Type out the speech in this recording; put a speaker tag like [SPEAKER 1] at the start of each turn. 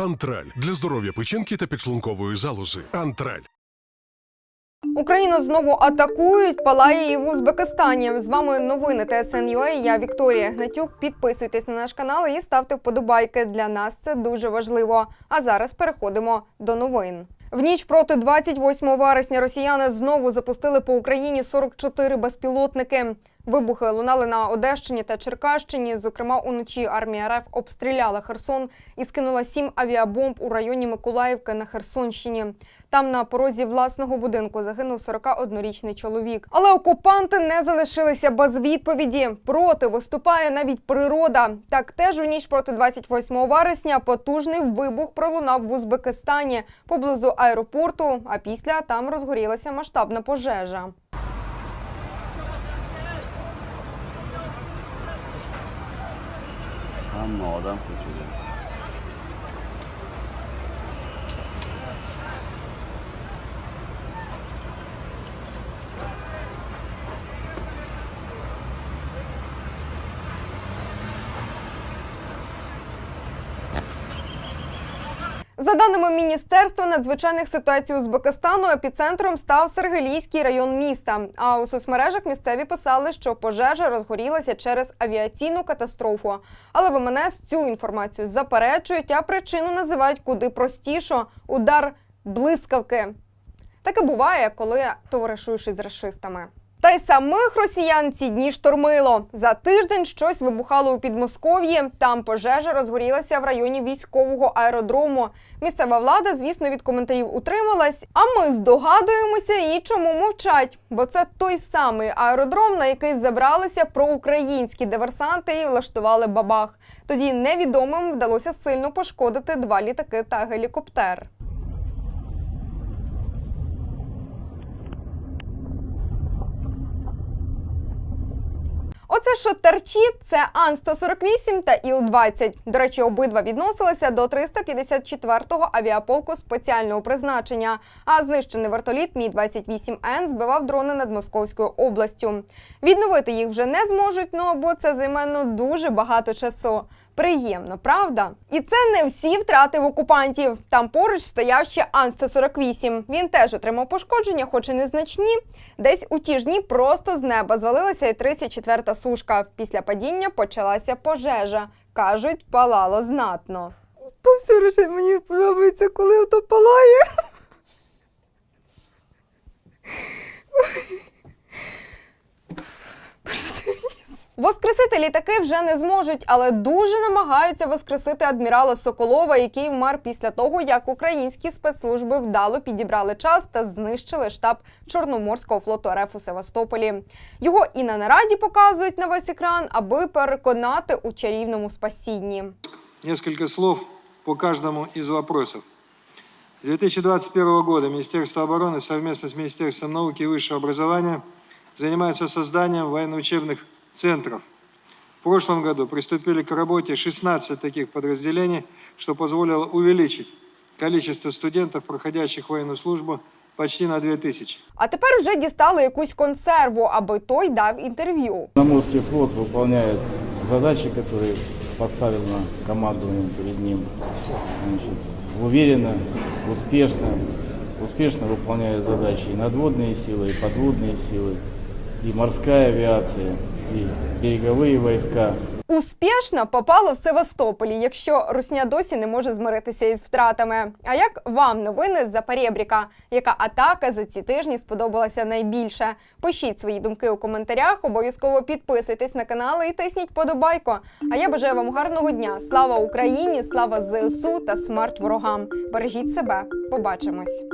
[SPEAKER 1] Антраль для здоров'я печінки та підшлункової залози. Антраль.
[SPEAKER 2] Україну знову атакують. Палає і в Узбекистані. З вами новини ТСН.UA. Я Вікторія Гнатюк. Підписуйтесь на наш канал і ставте вподобайки. Для нас це дуже важливо. А зараз переходимо до новин. В ніч проти 28 вересня росіяни знову запустили по Україні 44 безпілотники. Вибухи лунали на Одещині та Черкащині. Зокрема, уночі армія РФ обстріляла Херсон і скинула сім авіабомб у районі Миколаївки на Херсонщині. Там на порозі власного будинку загинув 41-річний чоловік. Але окупанти не залишилися без відповіді. Проти виступає навіть природа. Так теж у ніч проти 28 вересня потужний вибух пролунав в Узбекистані поблизу аеропорту. А після там розгорілася масштабна пожежа.
[SPEAKER 3] I'm all done for.
[SPEAKER 2] За даними Міністерства надзвичайних ситуацій Узбекистану, епіцентром став Сергелійський район міста. А у соцмережах місцеві писали, що пожежа розгорілася через авіаційну катастрофу. Але ВМНС цю інформацію заперечують, а причину називають куди простіше удар блискавки. Таке буває, коли товаришуєш із расистами. Та й самих росіян ці дні штормило. За тиждень щось вибухало у Підмосков'ї. Там пожежа розгорілася в районі військового аеродрому. Місцева влада, звісно, від коментарів утрималась. А ми здогадуємося і чому мовчать. Бо це той самий аеродром, на який забралися проукраїнські диверсанти і влаштували бабах. Тоді невідомим вдалося сильно пошкодити два літаки та гелікоптер. Оце що терчить, це Ан-148 та Іл-20. До речі, обидва відносилися до 354-го авіаполку спеціального призначення. А знищений вертоліт Мі-28Н збивав дрони над Московською областю. Відновити їх вже не зможуть, ну бо це займе ну, дуже багато часу. Приємно, правда? І це не всі втрати в окупантів. Там поруч стояв ще Ан-148. Він теж отримав пошкодження, хоч і незначні. Десь у ті ж дні просто з неба звалилася і 34-та сушка. Після падіння почалася пожежа. Кажуть, палало знатно. Все мені подобається, коли ото палає. Воскресити літаки вже не зможуть, але дуже намагаються воскресити адмірала Соколова, який вмер після того, як українські спецслужби вдало підібрали час та знищили штаб Чорноморського флоту РФ у Севастополі. Його і на нараді показують на весь екран, аби переконати у чарівному спасінні.
[SPEAKER 4] Несколько слов по каждому из вопросов. С 2021 года Министерство обороны совместно с Министерством науки и высшего образования занимается созданием военно-учебных центров. В прошлом году приступили к работе 16 таких подразделений, что позволило увеличить количество студентов, проходящих военную службу, почти на 2000.
[SPEAKER 2] А тепер вже дістали якусь консерву, аби той дав інтерв'ю.
[SPEAKER 5] Черноморский флот выполняет задачи, которые поставил на командование перед ним. Значит, уверенно, успешно, успешно выполняет задачи и надводные силы, и подводные силы, и морская авиация, и береговые войска.
[SPEAKER 2] Успішно попало в Севастополі, якщо Русня досі не може змиритися із втратами. А як вам новини з Запорєбріка? Яка атака за ці тижні сподобалася найбільше? Пишіть свої думки у коментарях, обов'язково підписуйтесь на канал і тисніть подобайко. А я бажаю вам гарного дня. Слава Україні! Слава ЗСУ та смерть ворогам! Бережіть себе! Побачимось!